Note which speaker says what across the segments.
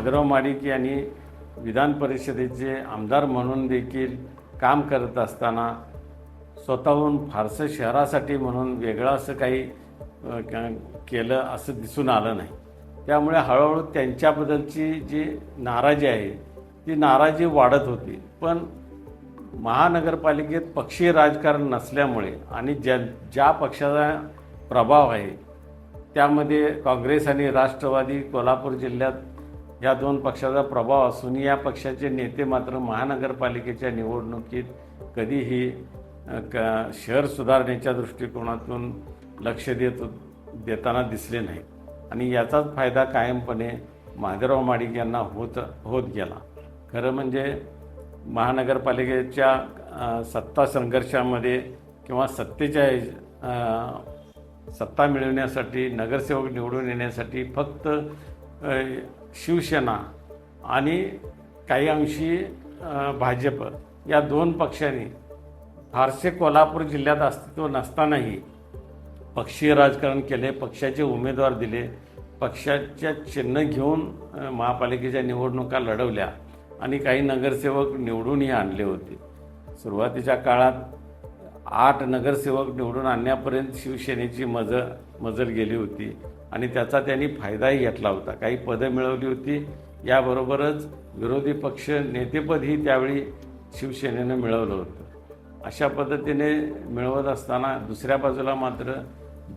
Speaker 1: माधवराव माडिक यांनी विधान परिषदेचे आमदार म्हणून देखील काम करत असताना स्वतःहून फारसं शहरासाठी म्हणून वेगळं असं काही केलं असं दिसून आलं नाही. त्यामुळे हळूहळू त्यांच्याबद्दलची जी नाराजी आहे ती नाराजी वाढत होती. पण महानगरपालिकेत पक्षीय राजकारण नसल्यामुळे आणि ज्या ज्या पक्षाचा प्रभाव आहे त्यामध्ये काँग्रेस आणि राष्ट्रवादी कोल्हापूर जिल्ह्यात या दोन पक्षाचा प्रभाव असून या पक्षाचे नेते मात्र महानगरपालिकेच्या निवडणुकीत कधीही क शहर सुधारण्याच्या दृष्टिकोनातून लक्ष देत देताना दिसले नाही. आणि याचाच फायदा कायमपणे महादेवराव माडिक यांना होत होत गेला. खरं म्हणजे महानगरपालिकेच्या सत्ता संघर्षामध्ये किंवा सत्तेच्या सत्ता मिळवण्यासाठी नगरसेवक निवडून येण्यासाठी फक्त शिवसेना आणि काही अंशी भाजप या दोन पक्षांनी फारसे कोल्हापूर जिल्ह्यात अस्तित्व नसतानाही पक्षीय राजकारण केले पक्षाचे उमेदवार दिले पक्षाच्या चिन्ह घेऊन महापालिकेच्या निवडणुका लढवल्या आणि काही नगरसेवक निवडूनही आणले होते. सुरुवातीच्या काळात आठ नगरसेवक निवडून आणण्यापर्यंत शिवसेनेची मज मजल गेली होती. आणि त्याचा त्यांनी फायदाही घेतला होता. काही पदं मिळवली होती. याबरोबरच विरोधी पक्ष नेतेपदही त्यावेळी शिवसेनेनं मिळवलं होतं. अशा पद्धतीने मिळवत असताना दुसऱ्या बाजूला मात्र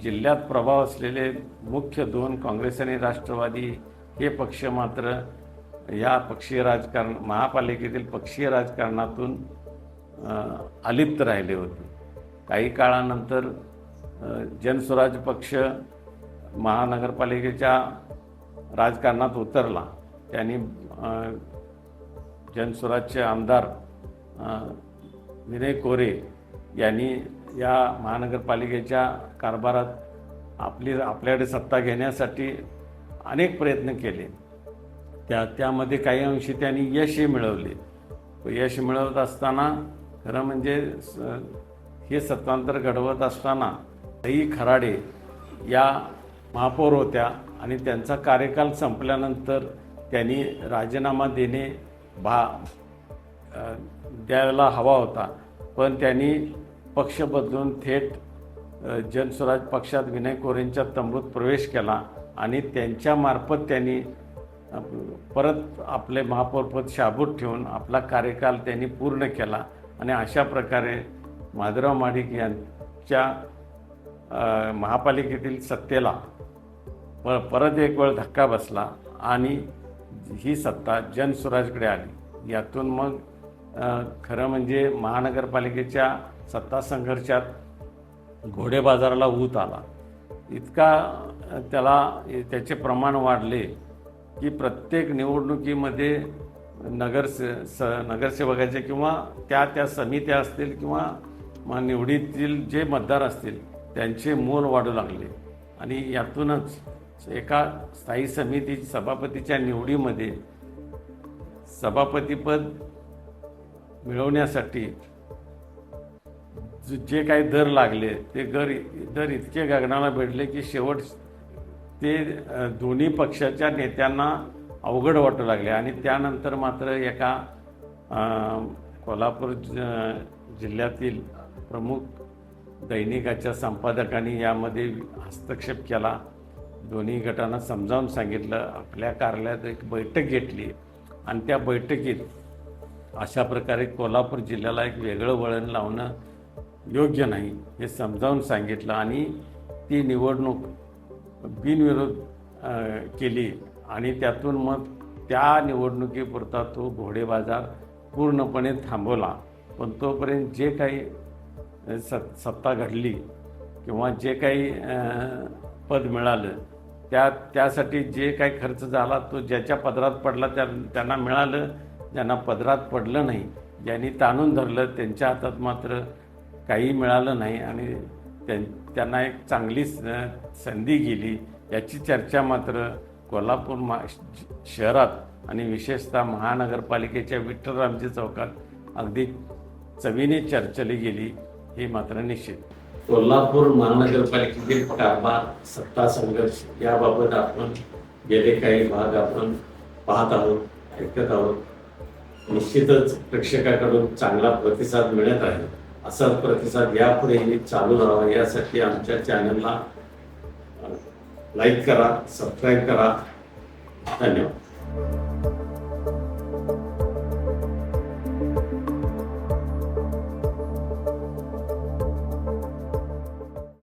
Speaker 1: जिल्ह्यात प्रभाव असलेले मुख्य दोन काँग्रेस आणि राष्ट्रवादी हे पक्ष मात्र या पक्षीय राजकारण महापालिकेतील पक्षीय राजकारणातून अलिप्त राहिले होते. काही काळानंतर जनस्वराज पक्ष महानगरपालिकेच्या राजकारणात उतरला. त्यांनी जनस्वराजचे आमदार विनय कोरे यांनी या महानगरपालिकेच्या कारभारात आपली आपल्याकडे सत्ता घेण्यासाठी अनेक प्रयत्न केले. त्या त्यामध्ये काही अंशी त्यांनी यशही मिळवले. यश मिळवत असताना खरं म्हणजे स- हे सत्तांतर घडवत असताना सई खराडे या महापौर होत्या आणि त्यांचा कार्यकाल संपल्यानंतर त्यांनी राजीनामा देणे भा द्यायला हवा होता. पण त्यांनी पक्ष बदलून थेट जनस्वराज पक्षात विनय कोरेंच्या तंबूत प्रवेश केला आणि त्यांच्यामार्फत त्यांनी परत आपले महापौरपद शाबूत ठेवून आपला कार्यकाल त्यांनी पूर्ण केला. आणि अशा प्रकारे माधुराव माडिक यांच्या महापालिकेतील सत्तेला प परत एक वेळ धक्का बसला आणि ही सत्ता जनस्वराजकडे आली. यातून मग खरं म्हणजे महानगरपालिकेच्या सत्ता संघर्षात घोडे बाजाराला ऊत आला. इतका त्याला त्याचे प्रमाण वाढले की प्रत्येक निवडणुकीमध्ये नगरसे स नगरसेवकाचे किंवा त्या त्या समित्या असतील किंवा मग निवडीतील जे मतदार असतील त्यांचे मोल वाढू लागले. आणि यातूनच एका स्थायी समिती सभापतीच्या निवडीमध्ये सभापतीपद मिळवण्यासाठी जे- काही दर लागले ते दर दर इतके गगनाला भेटले की शेवट ते दोन्ही पक्षाच्या नेत्यांना अवघड वाटू लागले. आणि त्यानंतर मात्र एका कोल्हापूर ज- जिल्ह्यातील प्रमुख दैनिकाच्या संपादकांनी यामध्ये हस्तक्षेप केला. दोन्ही गटांना समजावून सांगितलं. आपल्या कार्यालयात एक बैठक घेतली. आणि त्या बैठकीत अशा प्रकारे कोल्हापूर जिल्ह्याला एक वेगळं वळण लावणं योग्य नाही हे समजावून सांगितलं. आणि ती निवडणूक बिनविरोध केली. आणि त्यातून मग त्या निवडणुकीपुरता तो घोडे बाजार पूर्णपणे थांबवला. पण तोपर्यंत जे काही स सत्ता घडली किंवा जे काही पद मिळालं त्या त्यासाठी जे काही खर्च झाला तो ज्याच्या पदरात पडला त्या त्यांना मिळालं. ज्यांना पदरात पडलं नाही ज्यांनी ताणून धरलं त्यांच्या हातात मात्र काही मिळालं नाही आणि त्यां त्यांना एक चांगली स- संधी गेली. याची चर्चा मात्र कोल्हापूर मा श- शहरात आणि विशेषतः महानगरपालिकेच्या विठ्ठलरामजी चौकात अगदी चवीने चर्चली गेली हे मात्र निश्चित. कोल्हापूर महानगरपालिकेतील कारभार सत्ता संघर्ष याबाबत आपण गेले काही भाग आपण पाहत आहोत ऐकत आहोत. निश्चितच प्रेक्षकाकडून चांगला प्रतिसाद मिळत आहे. असाच प्रतिसाद यापुढेही चालू राहावा यासाठी आमच्या चॅनलला लाईक करा सबस्क्राईब करा. धन्यवाद.